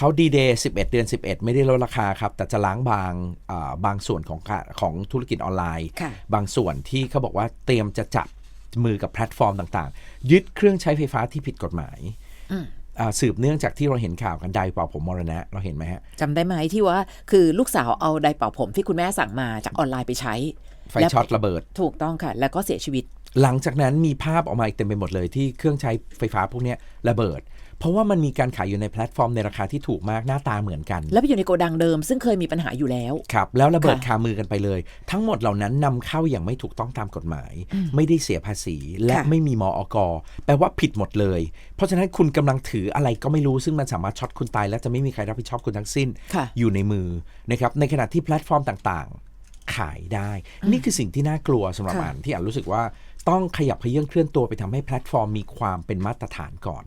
เขาดีเดย์11 เดือน 11 ไม่ได้ลดราคาครับ แต่จะล้างบางอ่าบางส่วนของการของธุรกิจออนไลน์ค่ะบางส่วนที่เขาบอกว่าเตรียมจะจับมือกับแพลตฟอร์มต่างๆ ยึดเครื่องใช้ไฟฟ้าที่ผิดกฎหมายอืมอ่าสืบเนื่องจากที่เราเห็นข่าวกันไดร์เป่าผมมรณะเราเห็นไหมฮะจำได้ไหมที่ว่าคือลูกสาวเอาไดร์เป่าผมที่คุณแม่สั่งมาจากออนไลน์ไปใช้ไฟและช็อตระเบิด ถูกต้องค่ะ แล้วก็เสียชีวิต หลังจากนั้นมีภาพออกมาอีกเต็มไปหมดเลยที่เครื่องใช้ไฟฟ้าพวกเนี้ยระเบิด เพราะว่ามันมีการขายอยู่ในแพลตฟอร์มในราคาที่ถูกมากหน้าตาเหมือนกัน แล้วไปอยู่ในโกดังเดิม ซึ่งเคยมีปัญหาอยู่แล้วครับแล้วระเบิดค่ะคามือกันไปเลย ทั้งหมดเหล่านั้นนำเข้าอย่างไม่ถูกต้องตามกฎหมาย ไม่ได้เสียภาษี และค่ะไม่มีมอกแปลว่าผิดหมดเลย เพราะฉะนั้นคุณกำลังถืออะไรก็ไม่รู้ซึ่งมันสามารถช็อตคุณตาย และจะไม่มีใครรับผิดชอบคุณทั้งสิ้นค่ะอยู่ในมือนะครับในขณะที่แพลตฟอร์มต่างๆ ขายได้ นี่คือสิ่งที่น่ากลัวสำหรับค่ะอ่านที่อ่านรู้สึกว่า ต้องขยับเขยื่อนเคลื่อนตัวไปทำให้แพลตฟอร์มมีความเป็นมาตรฐานก่อน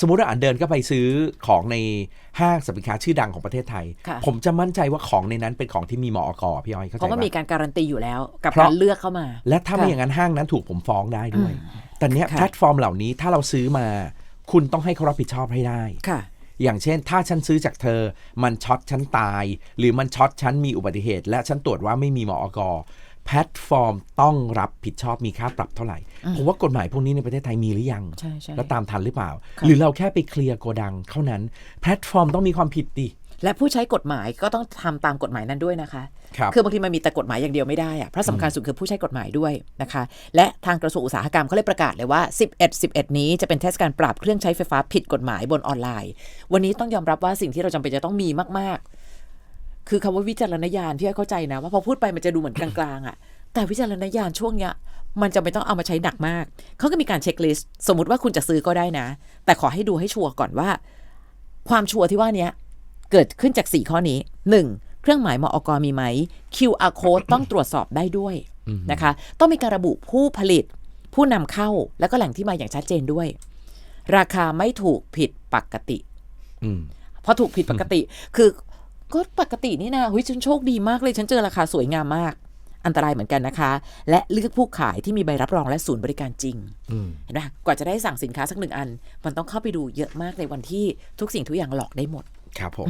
สมมุติว่าอ่านเดินก็ไปซื้อของในห้างสรรพสินค้าชื่อดังของประเทศไทยค่ะผมจะมั่นใจว่าของในนั้นเป็นของที่มีมอกพี่อ้อยเข้าเพใจราะมันมีปะการการันตีอยู่แล้ว กับเพราะการเลือกเข้ามา และถ้าไม่ค่ะอย่างนั้นห้างนั้นถูกผมฟ้องได้ด้วย แต่เนี้ยค่ะแพลตฟอร์มเหล่านี้ถ้าเราซื้อมา คุณต้องให้เขารับผิดชอบให้ได้ค่ะอย่างเช่น ถ้าฉันซื้อจากเธอ มันช็อตฉันตาย หรือมันช็อตฉันมีอุบัติเหตุ และฉันตรวจว่าไม่มีมอก แพลตฟอร์มต้องรับผิดชอบมีค่าปรับเท่าไหร่ ผมว่ากฎหมายพวกนี้ในประเทศไทยมีหรือยังใช่ใช่แล้วตามทันหรือเปล่าค่ะหรือเราแค่ไปเคลียร์โกดังเท่านั้น แพลตฟอร์มต้องมีความผิดดิและผู้ใช้กฎหมายก็ต้องทำตามกฎหมายนั้นด้วยนะคะครับคือบางทีมันมีแต่กฎหมายอย่างเดียวไม่ได้อะเพราะสำคัญสุดคือผู้ใช้กฎหมายด้วยนะคะ และทางกระทรวงอุตสาหกรรมเขาเลยประกาศเลยว่า 11 11 นี้จะเป็นเทศกาลปราบเครื่องใช้ไฟฟ้าผิดกฎหมายบนออนไลน์ วันนี้ต้องยอมรับว่าสิ่งที่เราจำเป็นจะต้องมีมากๆ คือคำว่าวิจารณญาณพี่อ้อยเข้าใจนะว่าพอพูดไปมันจะดูเหมือนกลางๆอะแต่วิจารณญาณช่วงเนี้ยมันจะไม่ต้องเอามาใช้หนักมาก เขาก็มีการเช็คลิสต์สมมติว่าคุณจะซื้อก็ได้นะ แต่ขอให้ดูให้ชัวร์ก่อนว่า ความชัวร์ที่ว่าเนี้ยเกิดขึ้นจาก 4 ข้อนี้ 1. เครื่องหมายมอกมีไหม QR code ต้องตรวจสอบได้ด้วยนะคะ ต้องมีการระบุผู้ผลิต ผู้นำเข้าแล้วก็แหล่งที่มาอย่างชัดเจนด้วย ราคาไม่ถูกผิดปกติอืมเพราะถูกผิดปกติ คือ ก็ปกตินี่นะเฮ้ยฉันโชคดีมากเลย ฉันเจอราคาสวยงามมาก อันตรายเหมือนกันนะคะ และเลือกผู้ขายที่มีใบรับรองและศูนย์บริการจริงอืมเห็นไหมกว่าจะได้สั่งสินค้าสักหนึ่งอัน มันต้องเข้าไปดูเยอะมากในวันที่ทุกสิ่งทุกอย่างหลอกได้หมด ครับผม